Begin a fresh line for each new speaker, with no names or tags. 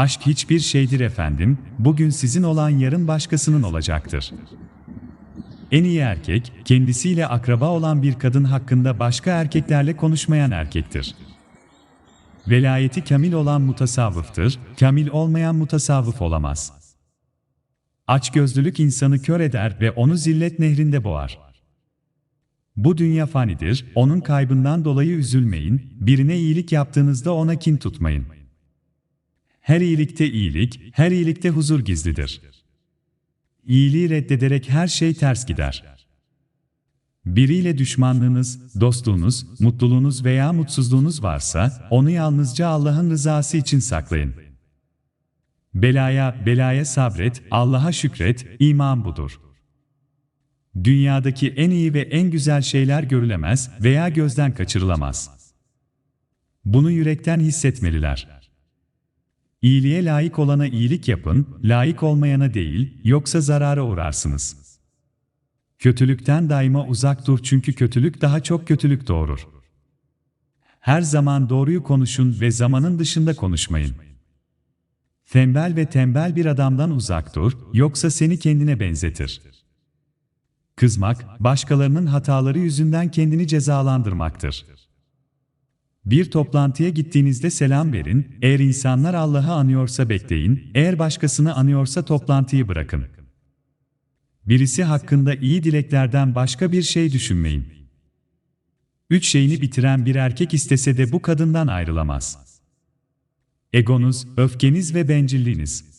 Aşk hiçbir şeydir efendim, bugün sizin olan yarın başkasının olacaktır. En iyi erkek, kendisiyle akraba olan bir kadın hakkında başka erkeklerle konuşmayan erkektir. Velayeti kamil olan mutasavvıftır, kamil olmayan mutasavvıf olamaz. Açgözlülük insanı kör eder ve onu zillet nehrinde boğar. Bu dünya fanidir, onun kaybından dolayı üzülmeyin, birine iyilik yaptığınızda ona kin tutmayın. Her iyilikte iyilik, her iyilikte huzur gizlidir. İyiliği reddederek her şey ters gider. Biriyle düşmanlığınız, dostluğunuz, mutluluğunuz veya mutsuzluğunuz varsa, onu yalnızca Allah'ın rızası için saklayın. Belaya, belaya sabret, Allah'a şükret, iman budur. Dünyadaki en iyi ve en güzel şeyler görülemez veya gözden kaçırılamaz. Bunu yürekten hissetmeliler. İyiliğe layık olana iyilik yapın, layık olmayana değil, yoksa zarara uğrarsınız. Kötülükten daima uzak dur çünkü kötülük daha çok kötülük doğurur. Her zaman doğruyu konuşun ve zamanın dışında konuşmayın. Tembel ve tembel bir adamdan uzak dur, yoksa seni kendine benzetir. Kızmak, başkalarının hataları yüzünden kendini cezalandırmaktır. Bir toplantıya gittiğinizde selam verin, eğer insanlar Allah'ı anıyorsa bekleyin, eğer başkasını anıyorsa toplantıyı bırakın. Birisi hakkında iyi dileklerden başka bir şey düşünmeyin. Üç şeyini bitiren bir erkek istese de bu kadından ayrılamaz. Egonuz, öfkeniz ve bencilliğiniz.